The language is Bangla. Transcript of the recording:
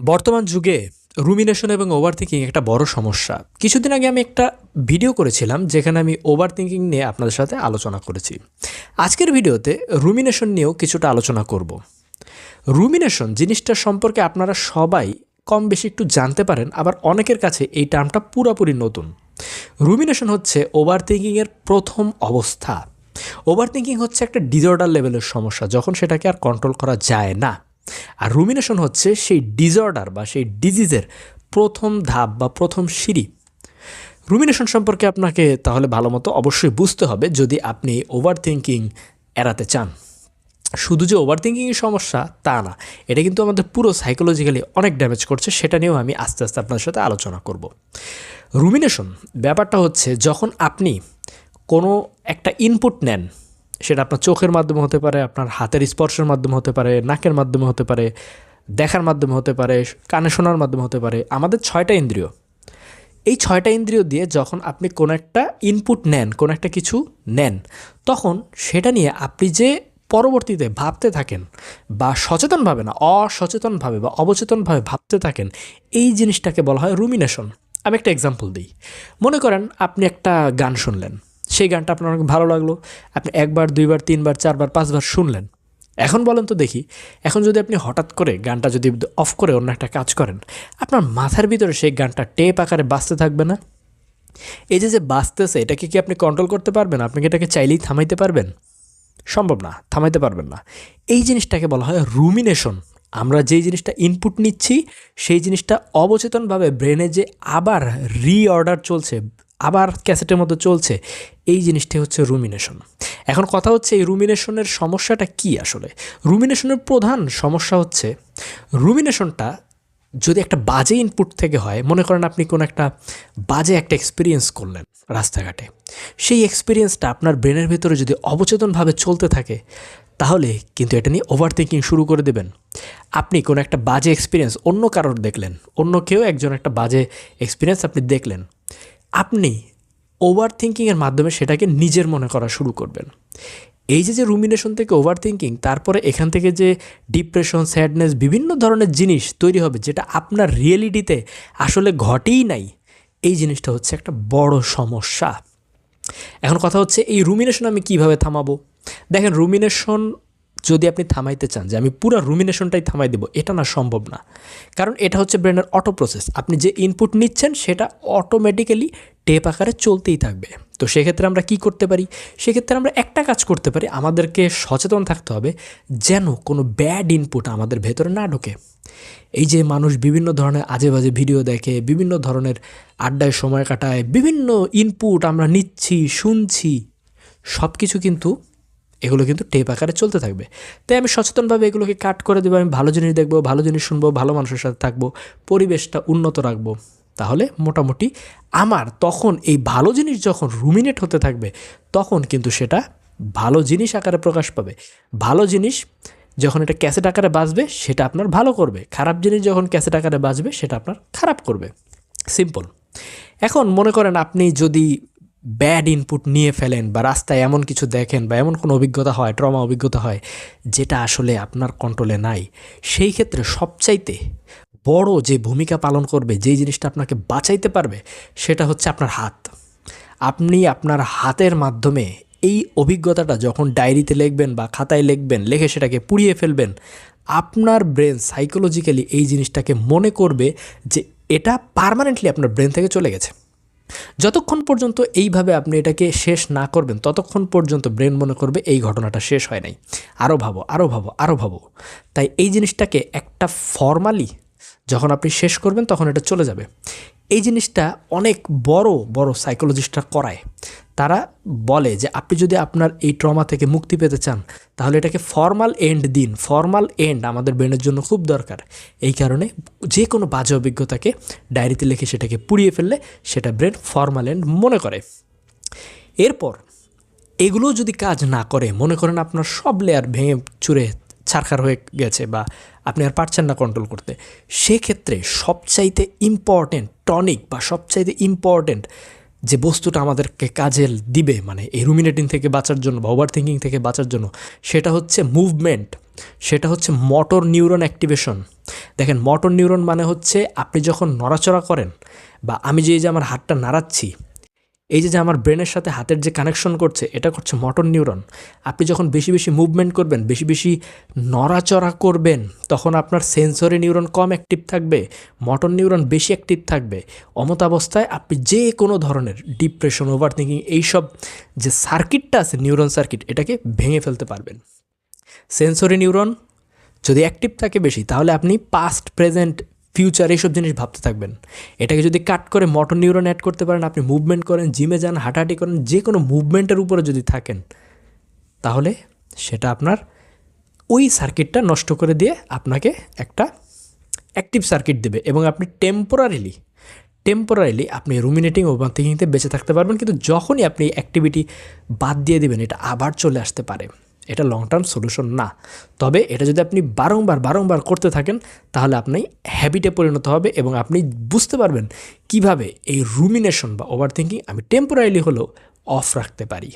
বর্তমান যুগে রুমিনেশন এবং ওভার থিঙ্কিং একটা বড় সমস্যা। কিছুদিন আগে আমি একটা ভিডিও করেছিলাম, যেখানে আমি ওভার থিঙ্কিং নিয়ে আপনাদের সাথে আলোচনা করেছি। আজকের ভিডিওতে রুমিনেশন নিয়েও কিছুটা আলোচনা করব। রুমিনেশন জিনিসটা সম্পর্কে আপনারা সবাই কম বেশি একটু জানতে পারেন, আবার অনেকের কাছে এই টার্মটা পুরোপুরি নতুন। রুমিনেশন হচ্ছে ওভার থিঙ্কিংয়ের প্রথম অবস্থা। ওভার থিঙ্কিং হচ্ছে একটা ডিজর্ডার লেভেলের সমস্যা, যখন সেটাকে আর কন্ট্রোল করা যায় না। আর রুমিনেশন হচ্ছে সেই ডিজর্ডার বা সেই ডিজিজের প্রথম ধাপ বা প্রথম সিঁড়ি। রুমিনেশন সম্পর্কে আপনাকে তাহলে ভালো মতো অবশ্যই বুঝতে হবে যদি আপনি ওভার থিঙ্কিং এড়াতে চান। শুধু যে ওভার থিঙ্কিংয়ের সমস্যা তা না, এটা কিন্তু আমাদের পুরো সাইকোলজিক্যালি অনেক ড্যামেজ করছে, সেটা নিয়েও আমি আস্তে আস্তে আপনার সাথে আলোচনা করব। রুমিনেশন ব্যাপারটা হচ্ছে যখন আপনি কোনো একটা ইনপুট নেন সেটা আপনার চোখের মাধ্যমে হতে পারে, আপনার হাতের স্পর্শের মাধ্যমে হতে পারে, নাকের মাধ্যমে হতে পারে, দেখার মাধ্যমে হতে পারে, কানে শোনার মাধ্যমে হতে পারে। আমাদের ছয়টা ইন্দ্রিয়। এই ছয়টা ইন্দ্রিয় দিয়ে যখন আপনি কোনো একটা ইনপুট নেন, কোনো একটা কিছু নেন, তখন সেটা নিয়ে আপনি যে পরবর্তীতে ভাবতে থাকেন বা সচেতনভাবে না, অসচেতনভাবে বা অবচেতনভাবে ভাবতে থাকেন, এই জিনিসটাকে বলা হয় রুমিনেশন আমি একটা এক্সাম্পল দিই। মনে করেন আপনি একটা গান শুনলেন। সেই গানটা আপনার অনেক ভালো লাগল। আপনি একবার, দুইবার, তিনবার, চারবার, পাঁচবার শুনলেন। এখন বলেন তো দেখি, এখন যদি আপনি হঠাৎ করে গানটা যদি অফ করে অন্য একটা কাজ করেন, আপনার মাথার ভিতরে সেই গানটা টেপ আকারে বাঁচতে থাকবে না? এই যে যে বাঁচতেছে এটাকে কি আপনি কন্ট্রোল করতে পারবেন? আপনি কি এটাকে চাইলেই থামাইতে পারবেন? সম্ভব না, থামাইতে পারবেন না। এই জিনিসটাকে বলা হয় রুমিনেশন আমরা যেই জিনিসটা ইনপুট নিচ্ছি, সেই জিনিসটা অবচেতনভাবে ব্রেনে যে আবার রিঅর্ডার চলছে আবার ক্যাসেটের মতো চলছে। এই জিনিসটি হচ্ছে রুমিনেশন এখন কথা হচ্ছে, এই রুমিনেশনের সমস্যাটা কি আসলে? রুমিনেশনের প্রধান সমস্যা হচ্ছে রুমিনেশনটা যদি একটা বাজে ইনপুট থেকে হয়, মনে করেন আপনি কোনো একটা বাজে একটা এক্সপিরিয়েন্স করলেন রাস্তাঘাটে। সেই এক্সপিরিয়েন্সটা আপনার ব্রেনের ভেতরে যদি অবচেতনভাবে চলতে থাকে, তাহলে কিন্তু এটা নিয়ে ওভার থিঙ্কিং শুরু করে দেবেন। আপনি কোনো একটা বাজে এক্সপিরিয়েন্স অন্য কারোর দেখলেন, অন্য কেউ একজন একটা বাজে এক্সপিরিয়েন্স আপনি দেখলেন। আপনি ওভার থিঙ্কিংয়ের মাধ্যমে সেটাকে নিজের মনে করা শুরু করবেন। এই যে যে রুমিনেশন থেকে ওভার থিঙ্কিং তারপরে এখান থেকে যে ডিপ্রেশন স্যাডনেস বিভিন্ন ধরনের জিনিস তৈরি হবে, যেটা আপনার রিয়েলিটিতে আসলে ঘটেই নাই, এই জিনিসটা হচ্ছে একটা বড় সমস্যা। এখন কথা হচ্ছে, এই রুমিনেশন আমি কীভাবে থামাবো? দেখেন রুমিনেশন যদি আপনি থামাইতে চান যে আমি পুরো রুমিনেশনটাই থামাই দেবো, এটা না সম্ভব না। কারণ এটা হচ্ছে ব্রেনের অটো প্রসেস আপনি যে ইনপুট নিচ্ছেন, সেটা অটোমেটিক্যালি টেপ আকারে চলতেই থাকবে। তো সেক্ষেত্রে আমরা কি করতে পারি? সেক্ষেত্রে আমরা একটা কাজ করতে পারি। আমাদেরকে সচেতন থাকতে হবে যেন কোনো ব্যাড ইনপুট আমাদের ভেতরে না ঢোকে। এই যে মানুষ বিভিন্ন ধরনের আজে বাজে ভিডিও দেখে, বিভিন্ন ধরনের আড্ডায় সময় কাটায়, বিভিন্ন ইনপুট আমরা নিচ্ছি, শুনছি সব কিছু কিন্তু এগুলো কিন্তু টেপ আকারে চলতে থাকবে। তাই আমি সচেতনভাবে এগুলোকে কাট করে দেবো, আমি ভালো জিনিস দেখব, ভালো জিনিস শুনব, ভালো মানুষের সাথে থাকব, পরিবেশটা উন্নত রাখব। তাহলে মোটামুটি আমার তখন এই ভালো জিনিস যখন রুমিনেট হতে থাকবে, তখন কিন্তু সেটা ভালো জিনিস আকারে প্রকাশ পাবে। ভালো জিনিস যখন এটা ক্যাসেট আকারে বাজবে, সেটা আপনার ভালো করবে। খারাপ জিনিস যখন ক্যাসেট আকারে বাজবে, সেটা আপনার খারাপ করবে। সিম্পল। এখন মনে করেন আপনি যদি ব্যাড ইনপুট নিয়ে ফেলেন বা রাস্তায় এমন কিছু দেখেন বা এমন কোনো অভিজ্ঞতা হয় ট্রমা অভিজ্ঞতা হয়, যেটা আসলে আপনার কন্ট্রোলে নাই। সেই ক্ষেত্রে সবচাইতে বড় যে ভূমিকা পালন করবে, যেই জিনিসটা আপনাকে বাঁচাইতে পারবে, সেটা হচ্ছে আপনার হাত। আপনি আপনার হাতের মাধ্যমে এই অভিজ্ঞতাটা যখন ডায়েরিতে লিখবেন বা খাতায় লিখবেন, লিখে সেটাকে পুড়িয়ে ফেলবেন, আপনার ব্রেন সাইকোলজিক্যালি এই জিনিসটাকে মনে করবে যে এটা পারমানেন্টলি আপনার ব্রেন থেকে চলে গেছে। যতক্ষণ পর্যন্ত এইভাবে আপনি এটাকে শেষ না করবেন, ততক্ষণ পর্যন্ত ব্রেন মনে করবে এই ঘটনাটা শেষ হয় নাই। আরও ভাবো আরও ভাবো আরও ভাবো। তাই এই জিনিসটাকে একটা ফর্মালি যখন আপনি শেষ করবেন, তখন এটা চলে যাবে। এই জিনিসটা অনেক বড় বড় সাইকোলজিস্টরা করায়। তারা বলে যে, আপনি যদি আপনার এই ট্রমা থেকে মুক্তি পেতে চান, তাহলে এটাকে ফর্মাল এন্ড দিন। ফর্মাল এন্ড আমাদের ব্রেনের জন্য খুব দরকার। এই কারণে যে কোনো বাজে অভিজ্ঞতাকে ডায়েরিতে লিখে সেটাকে পুড়িয়ে ফেললে সেটা ব্রেন ফর্মাল এন্ড মনে করে। এরপর এগুলো যদি কাজ না করে, মনে করেন আপনার সব লেয়ার ভেঙে চুরে ছারখার হয়ে গেছে বা আপনি আর পারছেন না কন্ট্রোল করতে। সেক্ষেত্রে সবচাইতে ইম্পর্টেন্ট টনিক বা সবচাইতে ইম্পর্টেন্ট যে বস্তুটা আমাদেরকে কাজে দিবে মানে এই রুমিনেটিং থেকে বাঁচার জন্য বা ওভার থিঙ্কিং থেকে বাঁচার জন্য, সেটা হচ্ছে মুভমেন্ট সেটা হচ্ছে মোটর নিউরন অ্যাক্টিভেশন দেখেন মোটর নিউরন মানে হচ্ছে আপনি যখন নড়াচড়া করেন বা আমি যে যে আমার হাতটা নাড়াচ্ছি এই যে যে আমার ব্রেনের সাথে হাতের যে কানেকশন করছে, এটা করছে মোটর নিউরন আপনি যখন বেশি বেশি মুভমেন্ট করবেন, বেশি বেশি নড়াচড়া করবেন, তখন আপনার সেন্সরি নিউরন কম অ্যাক্টিভ থাকবে মোটর নিউরন বেশি অ্যাক্টিভ থাকবে। অমতাবস্থায় আপনি যে কোনো ধরনের ডিপ্রেশন ওভার থিঙ্কিং এইসব যে সার্কিটটা আছে নিউরন সার্কিট এটাকে ভেঙে ফেলতে পারবেন। সেন্সরি নিউরন যদি অ্যাক্টিভ থাকে বেশি, তাহলে আপনি পাস্ট প্রেজেন্ট ফিউচার এইসব জিনিস ভাবতে থাকবেন। এটাকে যদি কাট করে মোটর নিউরন অ্যাড করতে পারেন, আপনি মুভমেন্ট করেন জিমে যান, হাঁটাহাঁটি করেন যে কোনো মুভমেন্টের উপরে যদি থাকেন, তাহলে সেটা আপনার ওই সার্কিটটা নষ্ট করে দিয়ে আপনাকে একটা অ্যাক্টিভ সার্কিট দেবে এবং আপনি টেম্পোরারিলি টেম্পোরারিলি আপনি রুমিনেটিং ওভার থিঙ্কিংতে বেঁচে থাকতে পারবেন। কিন্তু যখনই আপনি অ্যাক্টিভিটি বাদ দিয়ে দেবেন, এটা আবার চলে আসতে পারে। এটা লং টার্ম সলিউশন না। তবে এটা যদি আপনি বারংবার বারংবার করতে থাকেন, তাহলে আপনি হ্যাবিটে পরিণত হবে এবং আপনি বুঝতে পারবেন কীভাবে এই রুমিনেশন বা ওভার থিঙ্কিং আমি টেম্পোরারিলি হলেও অফ রাখতে পারি।